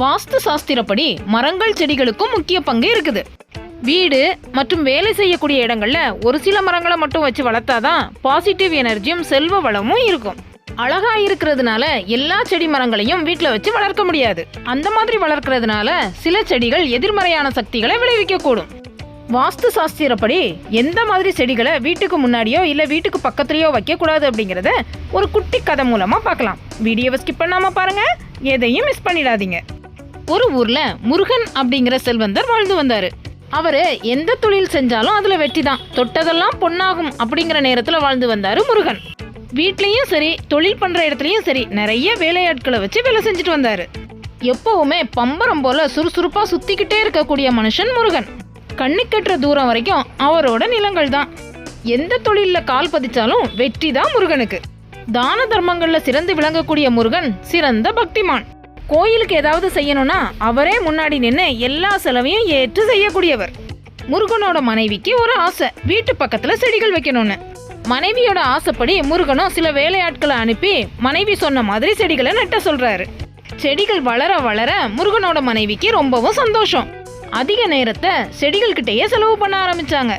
வாஸ்து சாஸ்திரப்படி மரங்கள் செடிகளுக்கும் முக்கிய பங்கு இருக்குது. வீடு மற்றும் வேலை செய்யக்கூடிய இடங்கள்ல ஒரு சில மரங்களை மட்டும் வச்சு வளர்த்தாதான் பாசிட்டிவ் எனர்ஜியும் செல்வ வளமும் இருக்கும். அழகா இருக்கிறதுனால எல்லா செடி மரங்களையும் வீட்டில் வச்சு வளர்க்க முடியாது. அந்த மாதிரி வளர்க்கறதுனால சில செடிகள் எதிர்மறையான சக்திகளை விளைவிக்க கூடும் வாஸ்து சாஸ்திரப்படி எந்த மாதிரி செடிகளை வீட்டுக்கு முன்னாடியோ இல்ல வீட்டுக்கு பக்கத்துலயோ வைக்க கூடாது அப்படிங்கறத ஒரு குட்டி கதை மூலமா பார்க்கலாம். வீடியோவை ஸ்கிப் பண்ணாம பாருங்க. எதையும் மிஸ் பண்ணிடாதீங்க. ஒரு ஊர்ல முருகன் அப்படிங்கிற செல்வந்தர் வாழ்ந்து வந்தாரு. அவரு எந்த தொழில் செஞ்சாலும் அதுல வெற்றி தான் தொட்டதெல்லாம் பொன்னாகும் அப்படிங்கிற நேரத்துல வாழ்ந்து வந்தாரு முருகன். வீட்லயும் சரி தொழில் பண்ற இடத்துலயும் சரி நிறைய வேலையாட்களை வச்சு வேலை செஞ்சுட்டு வந்தாரு. எப்பவுமே பம்பரம் போல சுறுசுறுப்பா சுத்திக்கிட்டே இருக்கக்கூடிய மனுஷன் முருகன். கண்ணு கட்டுற தூரம் வரைக்கும் அவரோட நிலங்கள் தான். எந்த தொழிலில் கால் பதிச்சாலும் வெற்றி தான் முருகனுக்கு. தான தர்மங்களில் சிறந்து விளங்கக்கூடிய முருகன் சிறந்த பக்திமான். கோயிலுக்கு ஏதாவது செய்யணும்னா அவரே முன்னாடி நின்று எல்லா செலவையும் ஏற்று செய்யக்கூடியவர். முருகனோட மனைவிக்கு ஒரு ஆசை வீட்டு பக்கத்துல செடிகள் வைக்கணும்னு. மனைவியோட ஆசைப்படி முருகனும் சில வேலையாட்களை அனுப்பி மனைவி சொன்ன மாதிரி செடிகளை நட்ட சொல்றாரு. செடிகள் வளர வளர முருகனோட மனைவிக்கு ரொம்பவும் சந்தோஷம். அதிக நேரத்தை செடிகள் கிட்டேயே செலவு பண்ண ஆரம்பிச்சாங்க.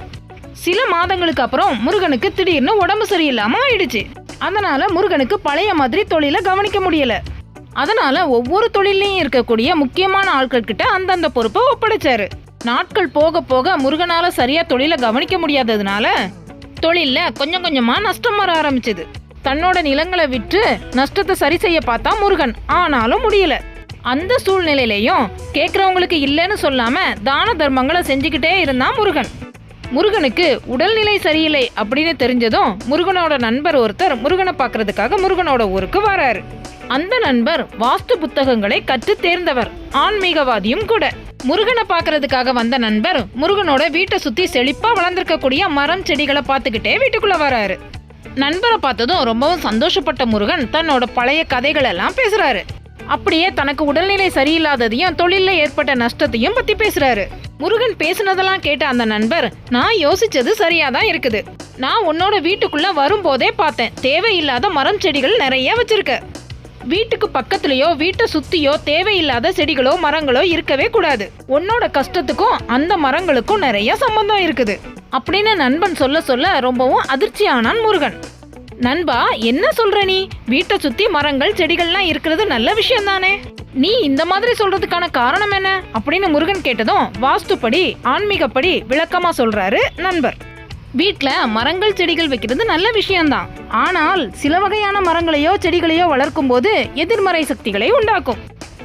சில மாதங்களுக்கு அப்புறம் முருகனுக்கு திடீர்னு உடம்பு சரியில்லாம ஆயிடுச்சு. அதனால முருகனுக்கு பழைய மாதிரி தொழிலை கவனிக்க முடியல. அதனால ஒவ்வொரு தொழிலையும் இருக்கக்கூடிய முக்கியமான ஆட்கள் கிட்ட அந்தந்த பொறுப்பை ஒப்படைச்சாரு. நாட்கள் போக போக முருகனால சரியா தொழிலை கவனிக்க முடியாததுனால தொழில்ல கொஞ்சம் கொஞ்சமா நஷ்டம் வர ஆரம்பிச்சது. தன்னோட நிலங்களை விற்று நஷ்டத்தை சரி செய்ய பார்த்தா முருகன். ஆனாலும் முடியல. அந்த சூழ்நிலையிலையும் கேட்குறவங்களுக்கு இல்லைன்னு சொல்லாம தான தர்மங்களை செஞ்சுக்கிட்டே இருந்தான் முருகன். முருகனுக்கு உடல்நிலை சரியில்லை அப்படின்னு தெரிஞ்சதும் முருகனோட நண்பர் ஒருத்தர் முருகனை பார்க்கறதுக்காக முருகனோட ஊருக்கு வராரு. அந்த நண்பர் வாஸ்து புத்தகங்களை கற்று தேர்ந்தவர். ஆன்மீகவாதியும் கூட. முருகனை பார்க்கறதுக்காக வந்த நண்பர் முருகனோட வீட்டை சுத்தி செழிப்பா வளர்ந்திருக்கக்கூடிய மரம் செடிகளை பார்த்துக்கிட்டே வீட்டுக்குள்ள வராரு. நண்பரை பார்த்ததும் ரொம்பவும் சந்தோஷப்பட்ட முருகன் தன்னோட பழைய கதைகள் எல்லாம் பேசுறாரு. அப்படியே தனக்கு உடல்நிலை சரியில்லாததையும் தொழிலில் ஏற்பட்ட நஷ்டத்தையும் பத்தி பேசுறாரு. முருகன் பேசுனதெல்லாம் கேட்ட அந்த நண்பர் நான் யோசிச்சது சரியாக தான் இருக்குது. நான் உன்னோட வீட்டுக்குள்ள வரும்போதே பார்த்தேன். தேவையில்லாத மரம் செடிகள் நிறைய வச்சிருக்க. வீட்டுக்கு பக்கத்துலயோ வீட்டை சுத்தியோ தேவையில்லாத செடிகளோ மரங்களோ இருக்கவே கூடாது. உன்னோட கஷ்டத்துக்கும் அந்த மரங்களுக்கும் நிறைய சம்பந்தம் இருக்குது. அப்படின்னு நண்பன் சொல்ல சொல்ல ரொம்பவும் அதிர்ச்சியானான் முருகன். நண்பா என்ன சொல்ற நீ? வீட்டை சுத்தி மரங்கள் செடிகள்லாம் இருக்கிறது நல்ல விஷயம் தானே நீ இந்த மாதிரி சொல்றதுக்கான காரணம் என்ன? அப்படின்னு முருகன் கேட்டதும் வாஸ்துப்படி ஆன்மீகப்படி விளக்கமா சொல்றாரு நண்பர். வீட்டில் மரங்கள் செடிகள் வைக்கிறது நல்ல விஷயம்தான். ஆனால் சில வகையான மரங்களையோ செடிகளையோ வளர்க்கும் போது எதிர்மறை சக்திகளை உண்டாக்கும்.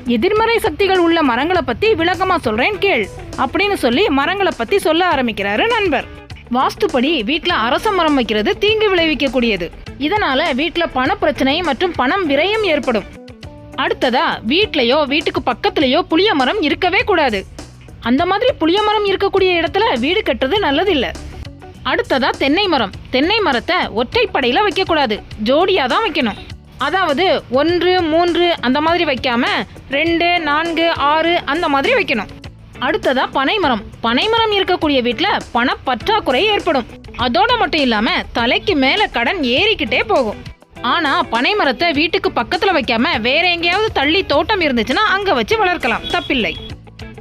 எதிர்மறை சக்திகள் உள்ள மரங்களை பத்தி விளக்கமா சொல்றேன் கேள் அப்படின்னு சொல்லி மரங்களை பத்தி சொல்ல ஆரம்பிக்கிறாரு நண்பர். வாஸ்துப்படி வீட்டில் அரச மரம் வைக்கிறது தீங்கு விளைவிக்கக்கூடியது. இதனால வீட்டில் பண பிரச்சனை மற்றும் பணம் விரயம் ஏற்படும். அடுத்ததா வீட்லயோ வீட்டுக்கு பக்கத்துலயோ புளிய மரம் இருக்கவே கூடாது. அந்த மாதிரி புளிய மரம் இருக்கக்கூடிய இடத்துல வீடு கட்டுறது நல்லதில்லை. அடுத்ததா தென்னை மரம். தென்னை மரத்தை ஒற்றைப்படையில் வைக்கக்கூடாது. ஜோடியாக தான் வைக்கணும். அதாவது ஒன்று மூன்று அந்த மாதிரி வைக்காம ரெண்டு நான்கு ஆறு அந்த மாதிரி வைக்கணும். அடுத்ததா பனைமரம். பனைமரம் இருக்கக்கூடிய வீட்டில் பணப்பற்றாக்குறை ஏற்படும். அதோட மட்டும் இல்லாம தலைக்கு மேல கடன் ஏறிக்கிட்டே போகும். ஆனா பனைமரத்தை வீட்டுக்கு பக்கத்துல வைக்காம வேற எங்கேயாவது தள்ளி தோட்டம் இருந்துச்சுன்னா அங்க வச்சு வளர்க்கலாம். தப்பில்லை.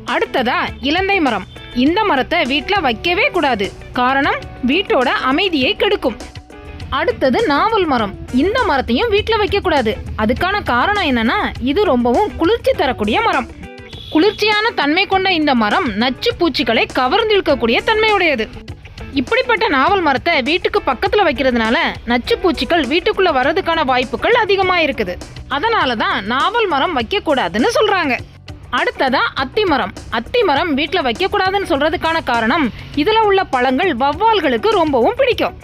அடுத்ததா இலந்தை மரம். இந்த மரத்தை வீட்டுல வைக்கவே கூடாது. காரணம் வீட்டோட அமைதியை கெடுக்கும். அடுத்தது நாவல் மரம். இந்த மரத்தையும் வீட்டுல வைக்க கூடாது அதுக்கான காரணம் என்னன்னா இது ரொம்பவும் குளிர்ச்சி தரக்கூடிய மரம். குளிர்ச்சியான தன்மை கொண்ட இந்த மரம் நச்சு பூச்சிகளை கவர்ந்திழுக்கக்கூடிய தன்மையுடையது. இப்படிப்பட்ட நாவல் மரத்தை வீட்டுக்கு பக்கத்துல வைக்கிறதுனால நச்சு பூச்சிகள் வீட்டுக்குள்ள வர்றதுக்கான வாய்ப்புகள் அதிகமா இருக்குது அதனால தான் நாவல் மரம் வைக்க கூடாதுன்னு சொல்றாங்க. அடுத்ததா அத்தி மரம். அத்தி மரம் வீட்டில் வைக்க கூடாதுன்னு சொல்றதுக்கான காரணம் இதுல உள்ள பழங்கள் வவ்வால்களுக்கு ரொம்பவும் பிடிக்கும்.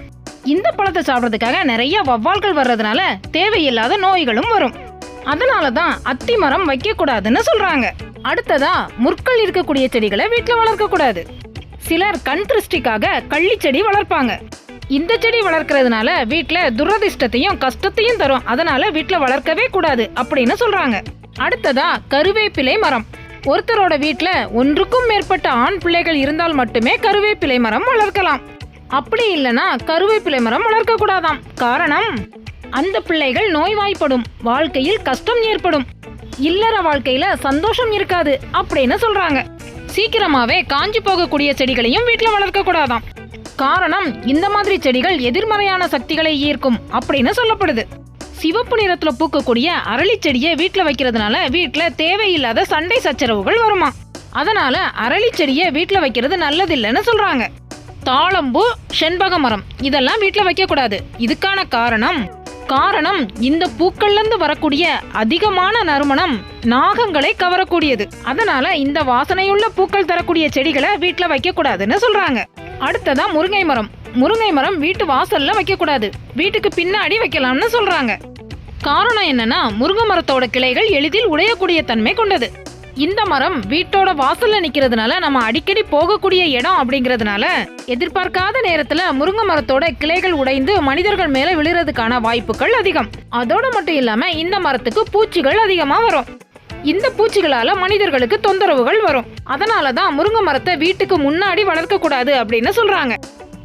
இந்த பழத்தை சாப்பிட்றதுக்காக நிறைய வவ்வால்கள் வர்றதுனால தேவையில்லாத நோய்களும் வரும். அதனால தான் அத்தி மரம் வைக்க கூடாதுன்னு சொல்றாங்க. அடுத்ததா முற்கள் இருக்கக்கூடிய செடிகளை வீட்டில் வளர்க்க கூடாது சிலர் கண் திருஷ்டிக்காக கள்ளி செடி வளர்ப்பாங்க. இந்த செடி வளர்க்கறதுனால வீட்டில் துரதிர்ஷ்டத்தையும் கஷ்டத்தையும் தரும். அதனால வீட்டில் வளர்க்கவே கூடாது அப்படின்னு சொல்றாங்க. அடுத்ததா கருவேப்பிலை மரம். ஒருத்தரோட வீட்டில் ஒன்றுக்கும் மேற்பட்ட ஆண் பிள்ளைகள் இருந்தால் மட்டுமே கருவேப்பிலை மரம் வளர்க்கலாம். அப்படி இல்லைன்னா கருவேப்பிலை மரம் வளர்க்க கூடாதாம் காரணம் அந்த பிள்ளைகள் நோய்வாய்ப்படும். வாழ்க்கையில் கஷ்டம் ஏற்படும். இல்லற வாழ்க்கையில சந்தோஷம் இருக்காது அப்படின்னு சொல்றாங்க. சீக்கிரமாவே காஞ்சி போகக்கூடிய செடிகளையும் வீட்டில் வளர்க்க கூடாதாம். காரணம் இந்த மாதிரி செடிகள் எதிர்மறையான சக்திகளை ஈர்க்கும் அப்படின்னு சொல்லப்படுது. சிவப்பு நிறத்துல பூக்கக்கூடிய அரளி செடியை வீட்ல வைக்கிறதுனால வீட்டில் தேவையில்லாத சண்டை சச்சரவுகள் வருமா அதனால அரளி செடியை வீட்ல வைக்கிறது நல்லதில்லைன்னு சொல்றாங்க. தாளம்பூ செண்பக மரம் இதெல்லாம் வீட்டில் வைக்க கூடாது இதுக்கான காரணம் காரணம் இந்த பூக்கள்லேருந்து வரக்கூடிய அதிகமான நறுமணம் நாகங்களை கவரக்கூடியது. அதனால இந்த வாசனையுள்ள பூக்கள் தரக்கூடிய செடிகளை வீட்டில் வைக்கக்கூடாதுன்னு சொல்கிறாங்க சொல்றாங்க. அடுத்ததா முருங்கை மரம். முருங்கை மரம் வீட்டு வாசல்ல வைக்கக்கூடாது. வீட்டுக்கு பின்னாடி வைக்கலாம்னு சொல்றாங்க. காரணம் என்னன்னா முருங்கை மரத்தோட கிளைகள் எளிதில் உடையக்கூடிய தன்மை கொண்டது. இந்த மரம் வீட்டோட வாசல்ல நிக்கிறதுனால நம்ம அடிக்கடி போகக்கூடிய இடம் அப்படிங்கறதுனால எதிர்பார்க்காத நேரத்துல முருங்கை மரத்தோட கிளைகள் உடைந்து மனிதர்கள் மேல விழுறதுக்கான வாய்ப்புகள் அதிகம். அதோட மட்டும் இல்லாம இந்த மரத்துக்கு பூச்சிகள் அதிகமா வரும். இந்த பூச்சிகளால மனிதர்களுக்கு தொந்தரவுகள் வரும். அதனாலதான் முருங்கை மரத்தை வீட்டுக்கு முன்னாடி வளர்க்க கூடாது அப்படின்னு சொல்றாங்க.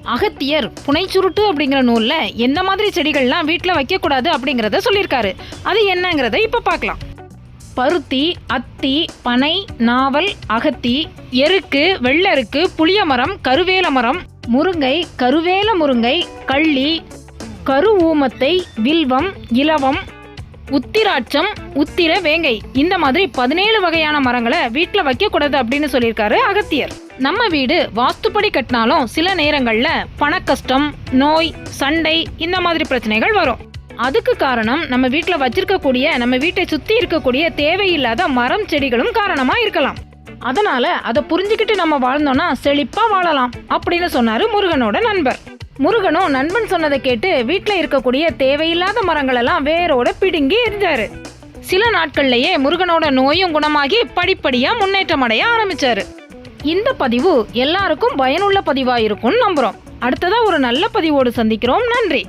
அகத்தியர் புனைச்சுருட்டு அப்படிங்கிற நூல்ல எந்த மாதிரி செடிகள்லாம் வீட்டில் வைக்க கூடாது அப்படிங்கறத சொல்லியிருக்காரு. அது என்னங்கிறத இப்ப பார்க்கலாம். பருத்தி அத்தி பனை நாவல் அகத்தி எருக்கு வெள்ளருக்கு புளியமரம் கருவேல மரம் முருங்கை கருவேல முருங்கை கள்ளி கரு ஊமத்தை வில்வம் இலவம் உத்திராட்சம் உத்திர வேங்கை. இந்த மாதிரி பதினேழு வகையான மரங்களை வீட்டில் வைக்கக்கூடாது அப்படின்னு சொல்லியிருக்காரு அகத்தியர். நம்ம வீடு வாஸ்துப்படி கட்டினாலும் சில நேரங்களில் பணக்கஷ்டம் நோய் சண்டை இந்த மாதிரி பிரச்சனைகள் வரும். அதுக்கு காரணம் நம்ம வீட்டில் வச்சிருக்கக்கூடிய நம்ம வீட்டை சுற்றி இருக்கக்கூடிய தேவையில்லாத மரம் செடிகளும் காரணமாக இருக்கலாம். அதனால அதை புரிஞ்சுக்கிட்டு நம்ம வாழ்ந்தோம்னா செழிப்பாக வாழலாம் அப்படின்னு சொன்னாரு முருகனோட நண்பர். முருகனும் நண்பன் சொன்னதை கேட்டு வீட்டில் இருக்கக்கூடிய தேவையில்லாத மரங்கள் எல்லாம் வேரோட பிடுங்கி எரிஞ்சாரு சில நாட்கள்லயே முருகனோட நோயும் குணமாகி படிப்படியா முன்னேற்றம் அடைய ஆரம்பிச்சாரு. இந்த பதிவு எல்லாருக்கும் பயனுள்ள பதிவா இருக்கும்னு நம்புறோம். அடுத்ததா ஒரு நல்ல பதிவோடு சந்திக்கிறோம். நன்றி.